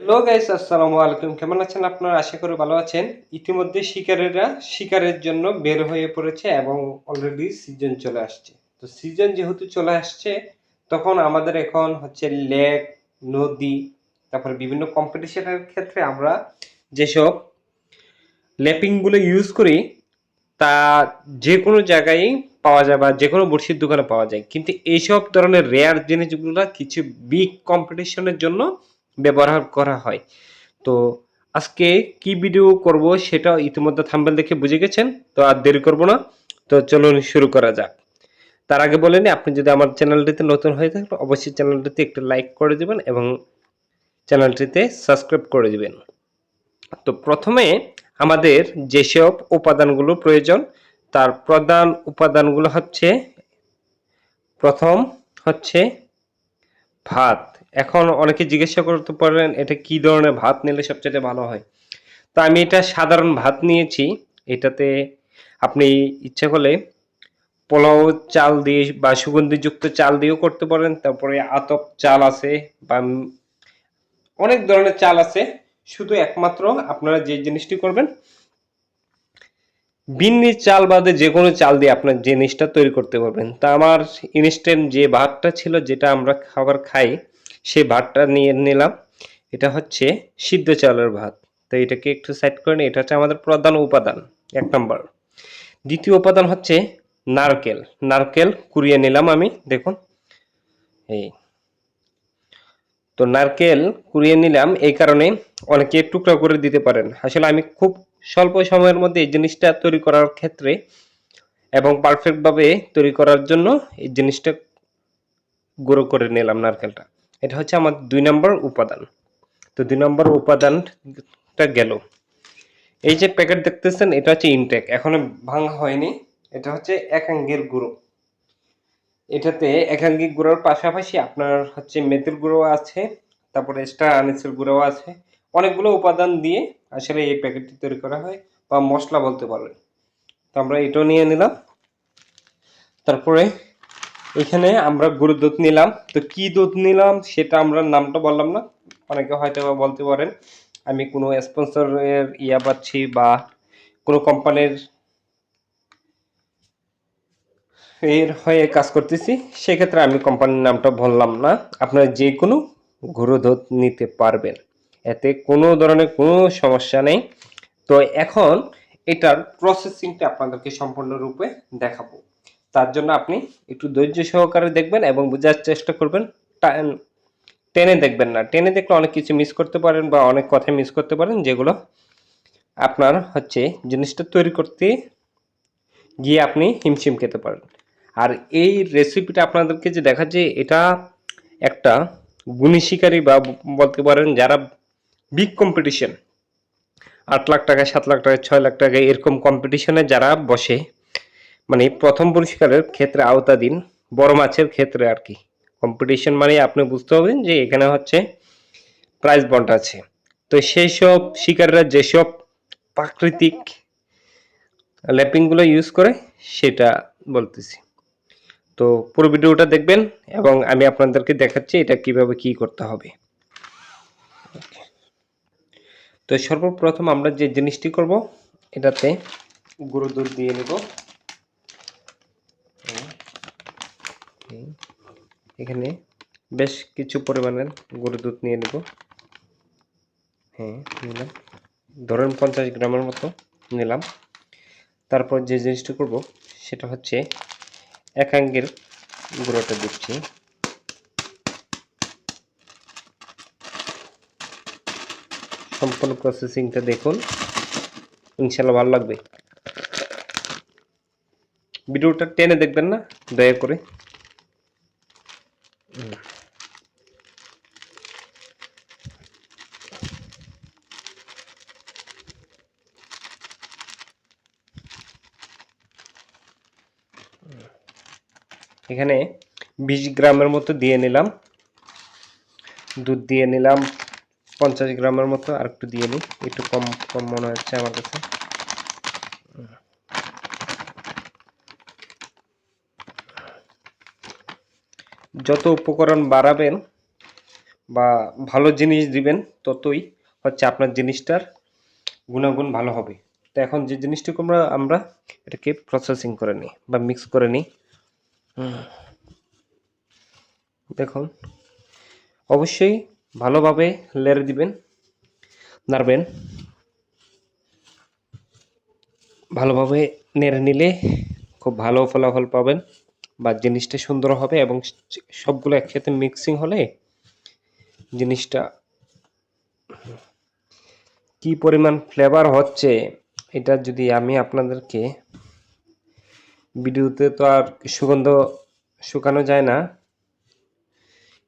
Hello guys আসসালামু আলাইকুম। কেমন আছেন আপনারা? আশা করি ভালো আছেন। ইতিমধ্যে শিকারেরা শিকারের জন্য বের হয়ে পড়েছে এবং অলরেডি সিজন চলে আসছে। তো সিজন যেহেতু চলে আসছে, তখন আমাদের এখন হচ্ছে লেক নদী, তারপরে বিভিন্ন কম্পিটিশনের ক্ষেত্রে আমরা যেসব ল্যাপিংগুলো ইউজ করি, তা যে কোনো জায়গায় পাওয়া যায় বা যে কোনো বড়শির দোকানে পাওয়া যায়। কিন্তু এইসব ধরনের রেয়ার জিনিসগুলো কিছু বিগ কম্পিটিশনের জন্য ব্যবহার করা হয়। তো আজকে কি ভিডিও করব সেটা ইতিমধ্যে থাম্বেল দেখে বুঝে গেছেন, তো আর দেরি করব না। তো চলুন শুরু করা যাক। তার আগে বলেনি আপনি যদি আমার চ্যানেলটিতে নতুন হয়ে থাকেন, অবশ্যই চ্যানেলটিতে একটু লাইক করে দিবেন এবং চ্যানেলটিতে সাবস্ক্রাইব করে দেবেন। তো প্রথমে আমাদের যেসব উপাদানগুলো প্রয়োজন, তার প্রধান উপাদানগুলো হচ্ছে, প্রথম হচ্ছে ভাত। এখন অনেকে জিজ্ঞাসা করতে পারেন, এটা কি ধরনের ভাত নিলে সবচেয়ে ভালো হয়? তো আমি এটা সাধারণ ভাত নিয়েছি, এটাতে আপনি ইচ্ছা করলে পোলাও চাল দিয়ে বা সুগন্ধিযুক্ত চাল দিয়েও করতে পারেন, তারপরে আতপ চাল আছে বা অনেক ধরনের চাল আছে, শুধু একমাত্র আপনারা যে জিনিসটি করবেন, বিন্নি চাল বাদে যে কোনো চাল দিয়ে আপনার জিনিসটা তৈরি করতে পারবেন। তা আমার ইনস্ট্যান্ট যে ভাতটা ছিল, যেটা আমরা খাবার খাই সেই ভাতটা নিয়ে নিলাম। এটা হচ্ছে সিদ্ধ চালের ভাত। তো এটাকে একটু সাইড করে নিই। এটা হচ্ছে আমাদের প্রধান উপাদান, এক নম্বর। দ্বিতীয় উপাদান হচ্ছে নারকেল। নারকেল কুড়িয়ে নিলাম আমি, দেখুন। এই। তো নারকেল কুড়িয়ে নিলাম, এই কারণে অনেকে টুকরা করে দিতে পারেন। আসলে আমি খুব স্বল্প সময়ের মধ্যে এই জিনিসটা তৈরি করার ক্ষেত্রে এবং পারফেক্টভাবে তৈরি করার জন্য এই জিনিসটা গুঁড়ো করে নিলাম নারকেলটা। এটা হচ্ছে আমার দুই নম্বর উপাদান। তো দুই নম্বর উপাদানটা গেল। এই যে প্যাকেট দেখতেছেন, এটা হচ্ছে ইনটেক এখনও ভাঙা হয়নি। এটা হচ্ছে একাঙ্গের গুঁড়ো। এটাতে একাঙ্গিক গুঁড়োর পাশাপাশি আপনার হচ্ছে মেথিল গুঁড়ো আছে, তারপরে স্টার আনিসের গুঁড়ো আছে। অনেকগুলো উপাদান দিয়ে আসলে এই প্যাকেটটি তৈরি করা হয় বা মশলা বলতে পারেন। তো আমরা এটাও নিয়ে নিলাম। তারপরে এখানে আমরা গরুর দুধ নিলাম। তো কি দুধ নিলাম সেটা আমরা নামটা বললাম না। অনেকে হয়তো বলতে পারেন, আমি কোনো স্পন্সরের ইয়া পাচ্ছি বা কোনো কোম্পানির এর হয়ে কাজ করতেছি, সেক্ষেত্রে আমি কোম্পানির নামটা বললাম না। আপনারা যে কোনো গরু দুধ নিতে পারবেন। এতে কোনো ধরনের কোনো সমস্যা নেই। তো এখন এটার প্রসেসিংটা আপনাদেরকে সম্পূর্ণরূপে দেখাবো। তার জন্য আপনি একটু ধৈর্য সহকারে দেখবেন এবং বোঝার চেষ্টা করবেন। টেনে দেখবেন না। টেনে দেখলে অনেক কিছু মিস করতে পারেন বা অনেক কথা মিস করতে পারেন, যেগুলো আপনার হচ্ছে জিনিসটা তৈরি করতে গিয়ে আপনি হিমশিম খেতে পারেন। আর এই রেসিপিটা আপনাদেরকে যে দেখাচ্ছে এটা একটা গুণী শিকারী বা বলতে পারেন যারা বিগ কম্পিটিশন আট লাখ টাকা সাত লাখ টাকা ছয় লাখ টাকা এরকম কম্পিটিশনে যারা বসে মানে প্রথম পুরস্কারের ক্ষেত্রে আওতাধীন, বড় মাছের ক্ষেত্রে আর কি। কম্পিটিশন মানে আপনি বুঝতে হবেন যে এখানে হচ্ছে প্রাইজ বন্ড আছে। তো সেই সব শিকারীরা যেসব প্রাকৃতিক ল্যাপিংগুলো ইউজ করে, সেটা বলতেছি। তো পুরো ভিডিওটা দেখবেন এবং আমি আপনাদেরকে দেখাচ্ছি এটা কীভাবে কি করতে হবে। তো সর্বপ্রথম আমরা যে জিনিসটি করব, এটাতে গুঁড়ো দুধ দিয়ে নেব। এখানে বেশ কিছু পরিমাণের গরু দুধ নিয়ে নেব। হ্যাঁ নিলাম। ধরেন পঞ্চাশ গ্রামের মতো নিলাম। তারপর যে জিনিসটা করব, সেটা হচ্ছে একাঙ্গের গুঁড়োটা দিচ্ছি। সম্পূর্ণ প্রসেসিংটা দেখুন। ইনশাল্লাহ ভালো লাগবে। ভিডিওটা টেনে দেখবেন না? দয়া করে। এখানে বিশ গ্রামের মতো দিয়ে নিলাম। দুধ দিয়ে নিলাম পঞ্চাশ গ্রামের মতো। আর একটু দিয়ে নিই। একটু কম কম মনে হচ্ছে আমার কাছে। যত উপকরণ বাড়াবেন বা ভালো জিনিস দিবেন, ততই হচ্ছে আপনার জিনিসটার গুণাগুণ ভালো হবে। তো এখন যে জিনিসটুকু আমরা আমরা এটাকে প্রসেসিং করে নিই বা মিক্স করে নিই। দেখুন, অবশ্যই ভালোভাবে লেড়ে দিবেন, নাড়বেন। ভালোভাবে নেড়ে নিলে খুব ভালো ফলাফল পাবেন। বা জিনিসটা সুন্দর হবে এবং সবগুলো একসাথে মিক্সিং হলে জিনিসটা কি পরিমাণ ফ্লেভার হচ্ছে, এটা যদি আমি আপনাদেরকে ভিডিওতে তো আর সুগন্ধ শুকানো যায় না,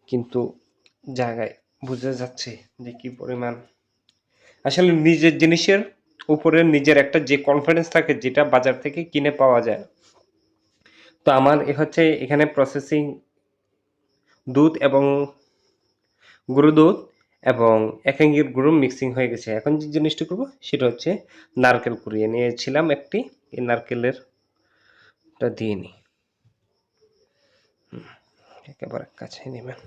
কিন্তু জায়গায় বোঝা যাচ্ছে যে কি পরিমাণ। আসলে নিজের জিনিসের উপরে নিজের একটা যে কনফিডেন্স থাকে, যেটা বাজার থেকে কিনে পাওয়া যায়। তো আমার হচ্ছে এখানে প্রসেসিং দুধ এবং গুঁড়ো দুধ এবং এক একাঙ্গির গুঁড়ো মিক্সিং হয়ে গেছে। এখন যে জিনিসটি করব সেটা হচ্ছে নারকেল কুড়িয়ে নিয়েছিলাম একটি। এই নারকেলেরটা দিয়ে নিই একেবারে কাছে নেবেন।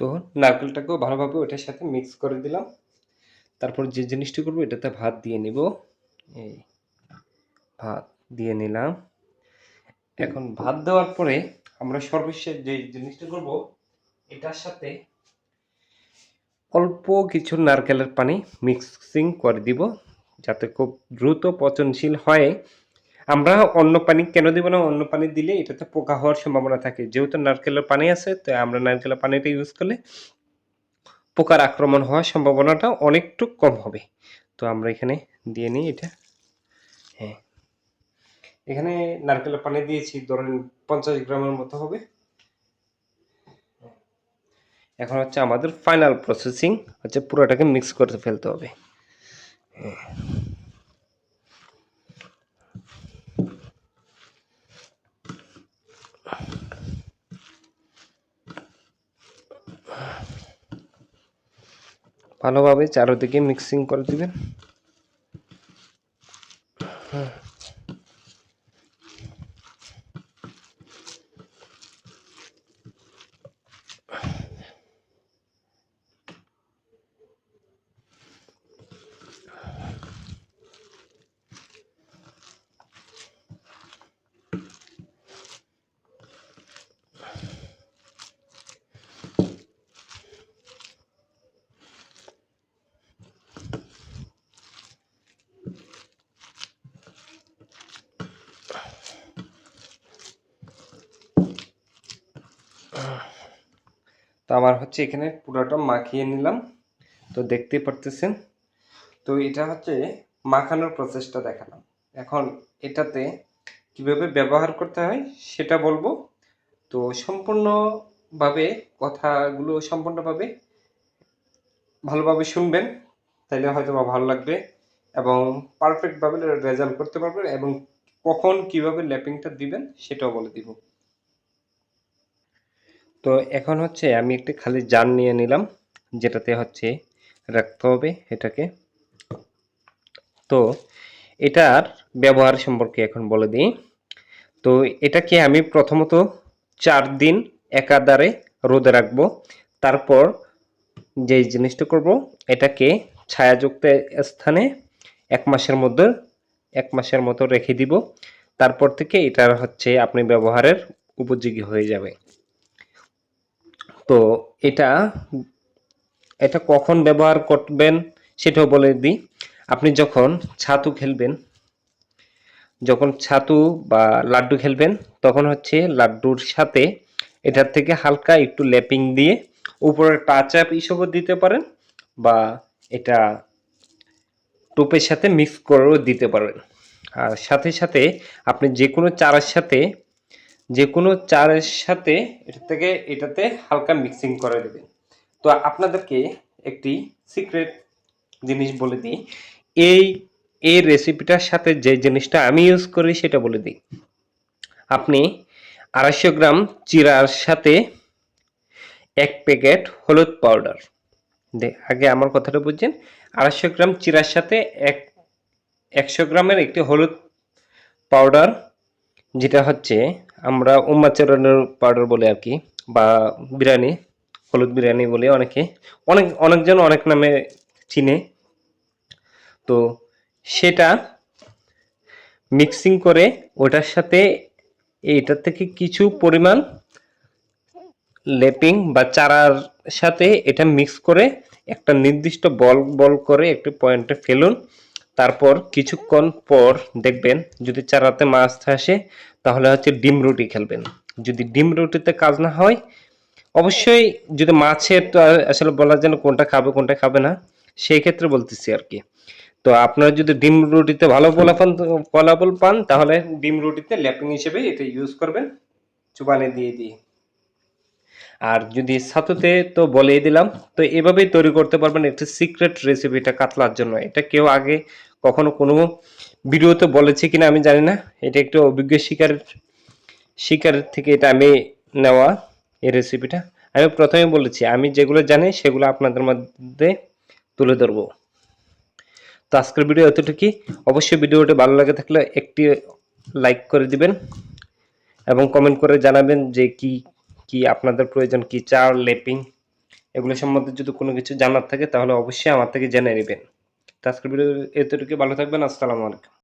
তো নারকেলটাকেও ভালোভাবে ওটার সাথে মিক্স করে দিলাম। তারপর যে জিনিসটি করব, এটাতে ভাত দিয়ে নিব। এই ভাত দিয়ে নিলাম। এখন ভাত দেওয়ার পরে আমরা সর্বশেষ যে জিনিসটা করব, এটার সাথে অল্প কিছু নারকেলের পানি মিক্সিং করে দিব, যাতে খুব দ্রুত পচনশীল হয়। আমরা অন্য পানি কেন দিব না? অন্য পানি দিলে এটাতে পোকা হওয়ার সম্ভাবনা থাকে। যেহেতু নারকেলের পানি আছে তো আমরা নারকেলের পানিটা ইউজ করলে পোকার আক্রমণ হওয়ার সম্ভাবনাটা অনেকটু কম হবে। তো আমরা এখানে দিয়ে নিই এটা। হ্যাঁ। এখানে নারকেলের পানি দিয়েছি, ধরেন পঞ্চাশ গ্রামের মতো হবে। এখন হচ্ছে আমাদের ফাইনাল প্রসেসিং হচ্ছে পুরোটাকে মিক্স করে ফেলতে হবে। হ্যাঁ। ভালোভাবে চারোদিকে মিক্সিং করে দিবেন। তো আমার হচ্ছে এখানে পুরোটা মাখিয়ে নিলাম। তো দেখতেই পারতেছেন। তো এটা হচ্ছে মাখানোর প্রসেসটা দেখালাম। এখন এটাতে কীভাবে ব্যবহার করতে হয় সেটা বলব। তো সম্পূর্ণভাবে কথাগুলো সম্পূর্ণভাবে ভালোভাবে শুনবেন, তাইলে হয়তো বা ভালো লাগবে এবং পারফেক্টভাবে রেজাল্ট করতে পারবেন এবং কখন কীভাবে ল্যাপিংটা দিবেন সেটাও বলে দিব। তো এখন হচ্ছে আমি একটি খালি জার নিয়ে নিলাম, যেটাতে হচ্ছে রাখতে হবে এটাকে। তো এটার ব্যবহার সম্পর্কে এখন বলে দিই। তো এটাকে আমি প্রথমত চার দিন একাধারে রোদে রাখব। তারপর যে জিনিসটা করব, এটাকে ছায়াযুক্ত স্থানে এক মাসের মধ্যে, এক মাসের মতো রেখে দিব। তারপর থেকে এটার হচ্ছে আপনি ব্যবহারের উপযোগী হয়ে যাবে। তো এটা এটা কখন ব্যবহার করবেন সেটাও বলে দিই। আপনি যখন ছাতু খেলবেন, যখন ছাতু বা লাড্ডু খেলবেন, তখন হচ্ছে লাড্ডুর সাথে এটার থেকে হালকা একটু ল্যাপিং দিয়ে উপরে টাচ আপ হিসেবেও দিতে পারেন বা এটা টোপের সাথে মিক্স করেও দিতে পারবেন আর সাথে সাথে আপনি যে কোনো চারার সাথে যে কোনো চারের সাথে এটা থেকে এটাতে হালকা মিক্সিং করে দেবেন। তো আপনাদেরকে একটি সিক্রেট জিনিস বলে দিই। এই এই রেসিপিটার সাথে যে জিনিসটা আমি ইউজ করি সেটা বলে দিই। আপনি আড়াইশো গ্রাম চিরার সাথে এক প্যাকেট হলুদ পাউডার আগে আমার কথাটা বুঝছেন? আড়াইশো গ্রাম চিরার সাথে এক, একশো গ্রামের একটি হলুদ পাউডার যেটা হচ্ছে আমরা উম্মাচরণের পাউডার বলে আর কি, বা বিরিয়ানি, হলুদ বিরিয়ানি বলে অনেকে, অনেক, অনেকজন অনেক নামে চিনে। তো সেটা মিক্সিং করে ওটার সাথে এইটার থেকে কিছু পরিমাণ লেপিং বা চারার সাথে এটা মিক্স করে একটা নির্দিষ্ট বল বল করে একটি পয়েন্টে ফেলুন। তারপর কিছুক্ষণ পর দেখবেন যদি চারাতে মাছ আসে, তাহলে হচ্ছে ডিম রুটি খেলবেন। যদি ডিম রুটিতে কাজ না হয়, অবশ্যই যদি মাছের তো আসলে বলা যায় কোনটা খাবে কোনটা খাবে না, সেই ক্ষেত্রে বলতেছি আর কি। তো আপনারা যদি ডিম রুটিতে ভালো ফলাফল ফলাফল পান, তাহলে ডিম রুটিতে ল্যাপিং হিসেবে এটা ইউজ করবেন। চুবানে দিয়ে দিয়ে। আর যদি ছাতুতে তো বলেই দিলাম, তো এভাবেই তৈরি করতে পারবেন একটি সিক্রেট রেসিপিটা কাতলার জন্য। এটা কেউ আগে কখনো কোনো ভিডিওতে বলেছে কিনা আমি জানি না। এটা একটু অভিজ্ঞ শিকারের শিকারের থেকে এটা আমি নেওয়া এই রেসিপিটা আমি প্রথমে বলেছি, আমি যেগুলো জানি সেগুলো আপনাদের মধ্যে তুলে ধরবো। তো আজকের ভিডিও এতটুকুই। অবশ্যই ভিডিওটি ভালো লাগে থাকলে একটি লাইক করে দিবেন এবং কমেন্ট করে জানাবেন যে কি কি আপনাদের প্রয়োজন, কি চার লেপিং, এগুলো সম্বন্ধে যদি কোনো কিছু জানার থাকে তাহলে অবশ্যই আমার থেকে জেনে নেবেন। তো আজকের ভিডিও এতটুকু ভালো থাকবেন আসসালামু আলাইকুম।